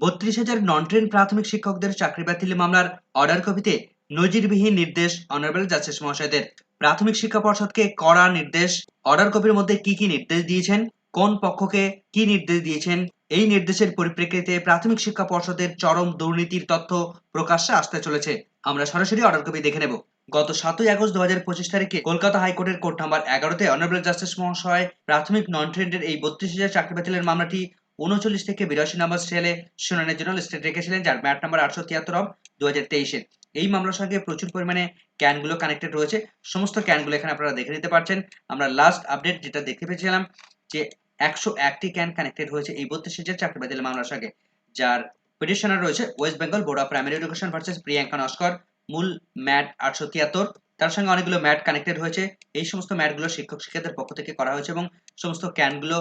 বত্রিশ হাজার নন ট্রেন প্রাথমিক শিক্ষকদের চাকরি বাতিল মামলার অর্ডার কপিতে নজিরবিহীন নির্দেশ অনারেবল জাস্টিস মহাশয়দের। প্রাথমিক শিক্ষা পর্ষদকে কড়া নির্দেশ অর্ডার কপির মধ্যে কি কি নির্দেশ দিয়েছেন, কোন পক্ষকে কি নির্দেশ দিয়েছেন, এই নির্দেশের পরিপ্রেক্ষিতে প্রাথমিক শিক্ষা পর্ষদের চরম দুর্নীতির তথ্য প্রকাশ্যে আসতে চলেছে। আমরা সরাসরি অর্ডার কপি দেখে নেব। গত সাতই আগস্ট দু হাজার পঁচিশ তারিখে কলকাতা হাইকোর্টের কোর্ট নাম্বার এগারোতে অনারেবল জাস্টিস মহাশয় প্রাথমিক নন ট্রেন্ডের এই বত্রিশ হাজার চাকরি বাতিলের মামলাটি উনচল্লিশ থেকে বিরাশি নম্বর সেলে শুনানির জন্য লিস্টে রেখেছিলেন যার ম্যাট নাম্বার আটশো তিয়াত্তর অফ দু হাজার এই মামলার সঙ্গে প্রচুর পরিমাণে ক্যানগুলো কানেক্টেড রয়েছে। সমস্ত ক্যানগুলো এখানে আপনারা দেখে নিতে পারছেন। আমরা লাস্ট আপডেট যেটা দেখতে পেয়েছিলাম যে একশো একটি ক্যান কানেক্টেড হয়েছে এই বত্রিশ হাজার চাকরি মামলার সঙ্গে। যার পিটিশনার রয়েছে West Bengal Board of Primary Education versus Priyanka Naskar মূল ম্যাট আটশো তিয়াত্তর। তার সঙ্গে অনেকগুলো ম্যাট কানেক্টেড হয়েছে। এই সমস্ত ম্যাটগুলো শিক্ষক শিক্ষকদের পক্ষ থেকে করা হয়েছে এবং সমস্ত ক্যানগুলো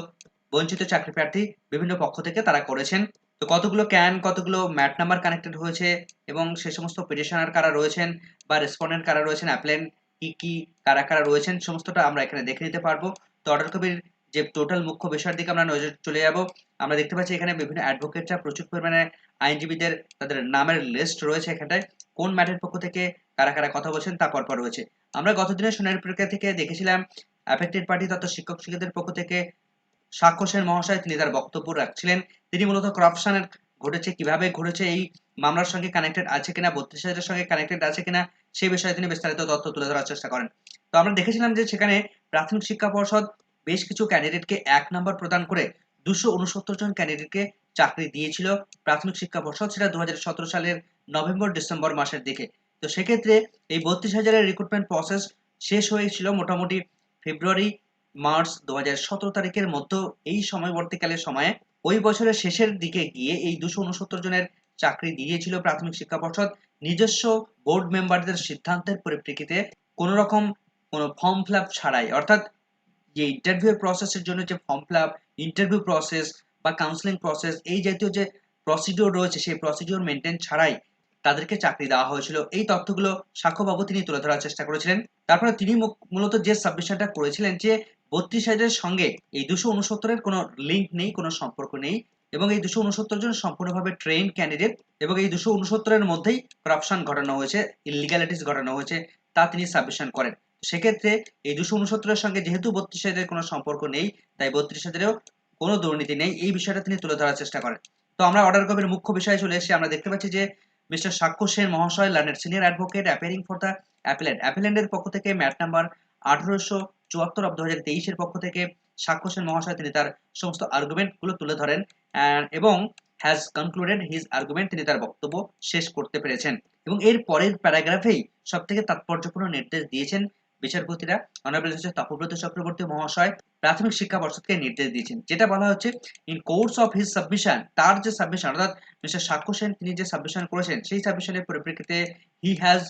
বঞ্চিত চাকরি প্রার্থী বিভিন্ন পক্ষ থেকে তারা করেছেন। তো কতগুলো ক্যান কতগুলো ম্যাট নাম্বার কানেক্টেড হয়েছে এবং সে সমস্ত পিটিশনার কারা রয়েছেন বা রেসপন্ডেন্ট কারা রয়েছেন অ্যাপ্লেন কি কি, কারা কারা রয়েছেন, সমস্তটা আমরা এখানে দেখে নিতে পারব। তো অর্ডার কপির যে টোটাল মুখ্য বিষয়ের দিকে আমরা নজর চলে যাব। আমরা দেখতে পাচ্ছি এখানে বিভিন্ন অ্যাডভোকেটরা প্রচুর পরিমাণে আইনজীবীদের তাদের নামের লিস্ট রয়েছে এখানটায়। কোন ম্যাটের পক্ষ থেকে কারা কারা কথা বলছেন তা পরপর রয়েছে। আমরা গত দিনের শুনানির প্রক্রিয়া থেকে দেখেছিলাম অ্যাফেক্টেড পার্টি তথা শিক্ষক শিক্ষকদের পক্ষ থেকে সাক্ষ্য সেন মহাশয়, তিনি তার বক্তব্য রাখছিলেন। তিনি মূলত করাপশনের ঘটেছে কীভাবে ঘটেছে, এই মামলার সঙ্গে কানেক্টেড আছে কিনা, বত্রিশ হাজারের সঙ্গে কানেক্টেড আছে কিনা সেই বিষয়ে তিনি বিস্তারিত তথ্য তুলে ধরার চেষ্টা করেন। তো আমরা দেখেছিলাম যে সেখানে প্রাথমিক শিক্ষা পর্ষদ বেশ কিছু ক্যান্ডিডেটকে এক নম্বর প্রদান করে দুশো উনসত্তর জন ক্যান্ডিডেটকে চাকরি দিয়েছিল। প্রাথমিক শিক্ষা পর্ষদ সেটা দু হাজার সতেরো সালের নভেম্বর, ডিসেম্বর মাসের দিকে। তো সেক্ষেত্রে এই বত্রিশ হাজারের রিক্রুটমেন্ট প্রসেস শেষ হয়েছিল মোটামুটি ফেব্রুয়ারি মার্চ দু হাজার সতেরো তারিখের মধ্যে এই সময়বর্তীকালের সময়ে ওই বছরের শেষের দিকে গিয়ে এই দুশো উনসত্তর জনের চাকরি দিয়েছিল প্রাথমিক শিক্ষা পর্ষদ। নিজস্ব বোর্ড মেম্বারদের সিদ্ধান্তের পরিপ্রেক্ষিতে কোনো রকম কোনো ফর্ম ফিল ছাড়াই, অর্থাৎ যে ইন্টারভিউ প্রসেসের জন্য যে ফর্ম ফিল ইন্টারভিউ প্রসেস বা কাউন্সিলিং প্রসেস এই জাতীয় যে প্রসিডিওর রয়েছে সেই প্রসিডিওর মেনটেন ছাড়াই তাদেরকে চাকরি দেওয়া হয়েছিল। এই তথ্যগুলো সাক্ষ্যবাবু তিনি তুলে ধরার চেষ্টা করেছিলেন। তারপরে তিনি মূলত যে সাবমিশনটা করেছিলেন যে বত্রিশ হাজারের সঙ্গে এই দুশো উনসত্তরের কোনো লিঙ্ক নেই, কোনো সম্পর্ক নেই এবং এই দুশো উনসত্তর জন সম্পূর্ণভাবে ট্রেন ক্যান্ডিডেট এবং এই দুশো উনসত্তরের মধ্যেই করাপশন ঘটানো হয়েছে ইলিগ্যালিটিস ঘটানো হয়েছে, তা তিনি সাবমিশন করেন। সেক্ষেত্রে এই দুশো উনসত্তরের সঙ্গে যেহেতু বত্রিশ হাজারের কোনো সম্পর্ক নেই, তাই বত্রিশ হাজারেও কোনো দুর্নীতি নেই, এই বিষয়টা তিনি তুলে ধরার চেষ্টা করেন। তো আমরা অর্ডার কপির মুখ্য বিষয়ে চলে এসে আমরা দেখতে পাচ্ছি যে মিস্টার সাক্ষ্য সেন মহাশয় learned senior advocate appearing for the appellant অ্যাপিলেন্টের পক্ষ থেকে ম্যাট নাম্বার আঠারোশো চুয়াত্তর অব দু হাজার তেইশের পক্ষ থেকে সাক্ষ্য সেন মহাশয়, তিনি তার সমস্ত আর্গুমেন্টগুলো তুলে ধরেন এবং হ্যাজ কনক্লুডেড হিজ আর্গুমেন্ট তিনি তার বক্তব্য শেষ করতে পেরেছেন। এবং এর পরের প্যারাগ্রাফেই সব থেকে তাৎপর্যপূর্ণ নির্দেশ দিয়েছেন বিচারপতিরা অনারেবল জাস্টিস তপব্রত চক্রবর্তী মহাশয়, প্রাথমিক শিক্ষা পর্ষদকে নির্দেশ দিয়েছেন, যেটা বলা হচ্ছে in course of his submission তার যে সাবমিশন অর্থাৎ মিস্টার সাক্ষ্য সেন, তিনি যে সাবমিশন করেছেন, সেই সাবমিশনের পরিপ্রেক্ষিতে he has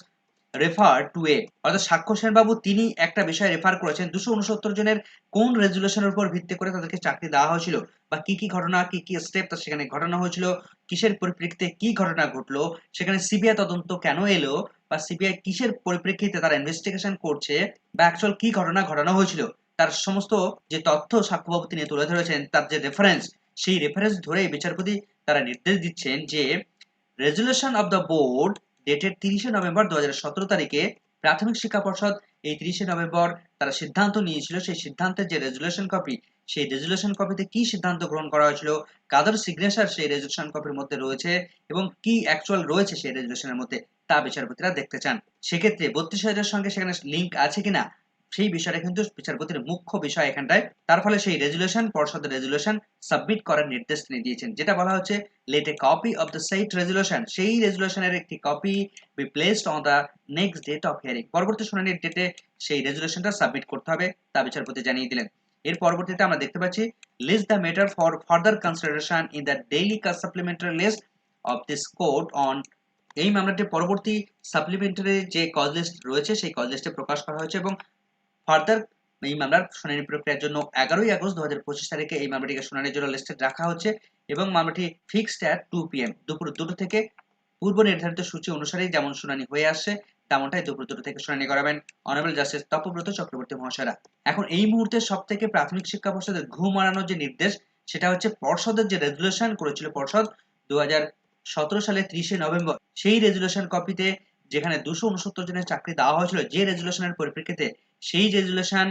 refer to a অর্থাৎ সাক্ষ্য সেনবাবু তিনি একটা বিষয় রেফার করেছেন। দুশো উনসত্তর জনের কোন রেজুলেশনের উপর ভিত্তি করে তাদেরকে চাকরি দেওয়া হয়েছিল বা কি কি ঘটনা, কি কি স্টেপ সেখানে ঘটনা হয়েছিল, কিসের পরিপ্রেক্ষিতে কি ঘটনা ঘটলো, সেখানে সিবিআই তদন্ত কেন এলো বা সিবিআই কিসের পরিপ্রেক্ষিতে তারা ইনভেস্টিগেশন করছে বা অ্যাকচুয়াল কি ঘটনা ঘটানো হয়েছিল, তার সমস্ত যে তথ্য সাক্ষ্যবাবু তিনি তুলে ধরেছেন তার যে রেফারেন্স সেই রেফারেন্স ধরে বিচারপতি তারা নির্দেশ দিচ্ছেন যে resolution of the board dated তিরিশে নভেম্বর দু তারিখে প্রাথমিক শিক্ষা পর্ষদ এই তিরিশে নভেম্বর তারা সিদ্ধান্ত নিয়েছিল, সেই সিদ্ধান্তের যে রেজুলেশন কপি সেই রেজুলেশন কপিতে কি সিদ্ধান্ত গ্রহণ করা হয়েছিল, কাদের সিগনেচার সেই রেজুলেশন কপির মধ্যে রয়েছে এবং কি অ্যাকচুয়াল রয়েছে সেই রেজুলেশনের মধ্যে, তা বিচারপতিরা দেখতে চান। সেক্ষেত্রে বত্রিশ হাজারের সঙ্গে সেখানে লিঙ্ক আছে কিনা সেই বিষয়টা কিন্তু বিচারপতির মুখ্য বিষয় এখানটায়। তার ফলে সেই রেজুলেশন পর্ষদের রেজুলেশন সাবমিট করার নির্দেশ তিনি দিয়েছেন, যেটা বলা হচ্ছে let a copy of the said resolution সেই রেজুলেশনের একটি copy be placed on the next date of hearing পরবর্তী শুনানির ডেটে সেই রেজুলেশনটা সাবমিট করতে হবে, তা বিচারপতি জানিয়ে দিলেন। এর পরবর্তীতে আমরা দেখতে পাচ্ছি list the matter for further consideration in the daily supplementary list of this court on এই মামলাটি পরবর্তী সাপ্লিমেন্টারি যে কজ লিস্ট রয়েছে, সেই কজ লিস্টে প্রকাশ করা হয়েছে এবং ফার্দার এই মামলার শুনানি প্রক্রিয়ার জন্য এগারোই আগস্ট দু হাজার পঁচিশ তারিখে এই মামলাটিকে শুনানির জন্য লিস্টে রাখা হচ্ছে এবং মামলাটি ফিক্সড অ্যাট টু পিএম দুপুর দুটো থেকে পূর্ব নির্ধারিত সূচি অনুসারেই যেমন শুনানি হয়ে আসছে তেমনটাই দুপুর দুটো থেকে শুনানি করাবেন অনারেবল জাস্টিস তপব্রত চক্রবর্তী মহাশয়রা। এখন এই মুহূর্তে সব থেকে প্রাথমিক শিক্ষা পর্ষদের ঘুম মারানোর যে নির্দেশ, সেটা হচ্ছে পর্ষদের যে রেজুলেশন করেছিল পর্ষদ দু সতেরো সালে ত্রিশে নভেম্বর, সেই রেজুলেশন কপিতে যেখানে দুশো উনসত্তর জনের চাকরি দেওয়া হয়েছিল, যে রেজুলেশনের পরিপ্রেক্ষিতে সেই রেজুলেশন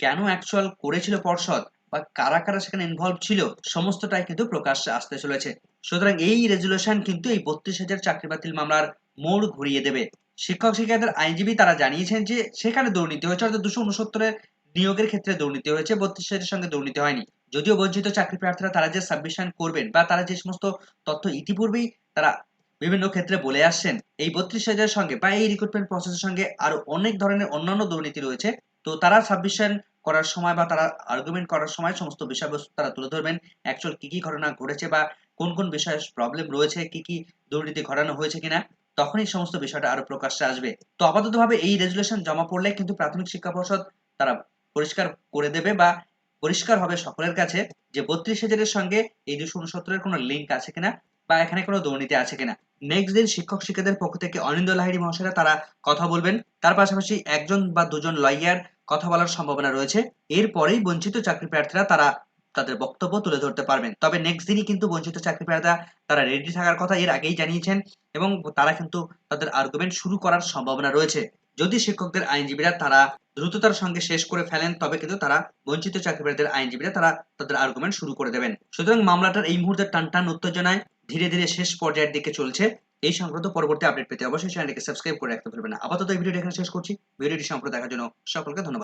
কেন অ্যাকচুয়াল করেছিল পর্ষদ বা কারা কারা সেখানে ইনভলভ ছিল, সমস্তটাই কিন্তু প্রকাশ্যে আসতে চলেছে। সুতরাং এই রেজুলেশন কিন্তু এই বত্রিশ হাজার চাকরি বাতিল মামলার মোড় ঘুরিয়ে দেবে। শিক্ষক শিক্ষাদের আইনজীবী তারা জানিয়েছেন যে, সেখানে দুর্নীতি হয়েছে, অর্থাৎ দুশো উনসত্তরের নিয়োগের ক্ষেত্রে দুর্নীতি হয়েছে, বত্রিশ হাজারের সঙ্গে দুর্নীতি হয়নি। যদিও বঞ্চিত চাকরি প্রার্থীরা তারা যে সাবমিশন করবেন বা তারা যে সমস্ত তথ্য ইতিপূর্বেই তারা বিভিন্ন ক্ষেত্রে বলে আসছেন, এই বত্রিশ হাজারের সঙ্গে বা এই রিক্রুটমেন্ট প্রসেসের সঙ্গে আরও অনেক ধরনের অন্যান্য দুর্নীতি রয়েছে। তো তারা সাবমিশন করার সময় বা তারা আর্গুমেন্ট করার সময় সমস্ত বিষয়বস্তু তারা তুলে ধরবেন। অ্যাকচুয়াল কি কি ঘটনা ঘটেছে বা কোন কোন বিষয়ে প্রবলেম রয়েছে, কি কি দুর্নীতি ঘটানো হয়েছে কিনা, তখনই সমস্ত বিষয়টা আরও প্রকাশ্যে আসবে। তো আপাততভাবে এই রেজুলেশন জমা পড়লে কিন্তু প্রাথমিক শিক্ষা পর্ষদ তারা পরিষ্কার করে দেবে বা পরিষ্কার হবে সকলের কাছে যে বত্রিশ হাজারের সঙ্গে এই দুশো উনসত্তরের কোনো লিঙ্ক আছে কিনা। বা এখানে কোনো দুর্নীতি আছে কিনা? নেক্সট দিন শিক্ষক শিক্ষকদের পক্ষ থেকে অনিন্দ লাহিড়ী মহাশয়রা তারা কথা বলবেন। তার পাশাপাশি একজন বা দুজন লয়ার কথা বলার সম্ভাবনা রয়েছে। এরপরেই বঞ্চিত চাকরি প্রার্থীরা তারা তাদের বক্তব্য তুলে ধরতে পারবেন। তবে নেক্সট দিনই কিন্তু বঞ্চিত চাকরি প্রার্থীরা তারা রেডি থাকার কথা এর আগেই জানিয়েছেন এবং তারা কিন্তু তাদের আর্গুমেন্ট শুরু করার সম্ভাবনা রয়েছে। যদি শিক্ষকদের আইনজীবীরা তারা দ্রুততার সঙ্গে শেষ করে ফেলেন, তবে কিন্তু তারা বঞ্চিত চাকরিপ্রার্থীদের আইনজীবীরা তারা তাদের আর্গুমেন্ট শুরু করে দেবেন। সুতরাং মামলাটার এই মুহূর্তে টান টান উত্তেজনায় ধীরে ধীরে শেষ পর্যায়ের দিকে চলছে। এই সংক্রান্ত পরবর্তী আপডেট পেতে অবশ্যই চ্যানেলটিকে সাবস্ক্রাইব করে রাখতে ভুলবেন না। আপাতত এই ভিডিওটি এখানে শেষ করছি। ভিডিওটি সম্পূর্ণ দেখার জন্য সকলকে ধন্যবাদ।